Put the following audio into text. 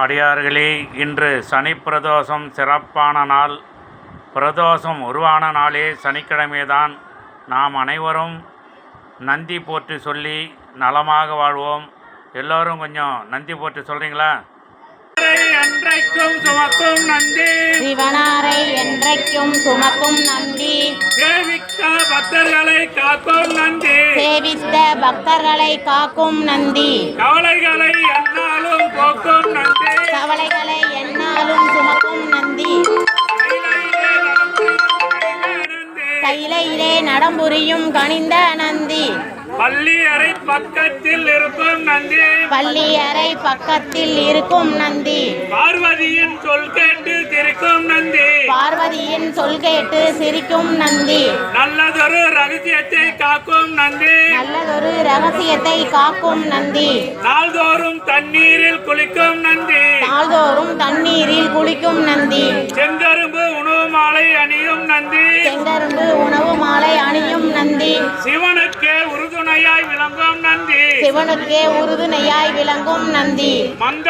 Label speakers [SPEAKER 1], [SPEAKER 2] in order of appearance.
[SPEAKER 1] அடியார்களே இன்று சனி பிரதோஷம் சிறப்பான நாள். பிரதோஷம் உருவான நாளே சனிக்கிழமைதான். நாம் அனைவரும் நந்தி போற்றி சொல்லி நலமாக வாழ்வோம். எல்லோரும் கொஞ்சம் நந்தி போற்றி சொல்கிறீங்களா அன்றைக்கும் சுமக்கும் நந்தி.
[SPEAKER 2] சிவனாரை என்றைக்கும் சுமக்கும் நந்தி.
[SPEAKER 1] சேவிக்க பக்தர்களை காக்கும் நந்தி.
[SPEAKER 2] சேவித்த பக்தர்களை காக்கும் நந்தி.
[SPEAKER 1] கவலைகளை என்னாலும்
[SPEAKER 2] கையிலையிலே நடம்புரியும் கனிந்த நந்தி.
[SPEAKER 1] பள்ளி அறை பக்கத்தில் இருக்கும் நந்தி.
[SPEAKER 2] பள்ளி அறை பக்கத்தில் இருக்கும் நந்தி.
[SPEAKER 1] பார்வதியின் சொல் கேட்டு சிரிக்கும் நந்தி.
[SPEAKER 2] பார்வதியின் சொல் கேட்டு சிரிக்கும் நந்தி.
[SPEAKER 1] நல்லதொரு ரகசியத்தை காக்கும் நந்தி.
[SPEAKER 2] நல்லதொரு ரகசியத்தை காக்கும் நந்தி.
[SPEAKER 1] நாள்தோறும் தண்ணீரில் குளிக்கும் நந்தி.
[SPEAKER 2] நாள்தோறும் தண்ணீரில் குளிக்கும் நந்தி.
[SPEAKER 1] செங்கரும்பு உணவு மாலை அணியும் நந்தி.
[SPEAKER 2] செங்கரும்பு உணவு மாலை அணியும் நந்தி.
[SPEAKER 1] சிவனுக்கே உறுதுணையாய் விளங்கும் நந்தி.
[SPEAKER 2] சிவனுக்கே உறுதுணையாய் விளங்கும் நந்தி.
[SPEAKER 1] மந்த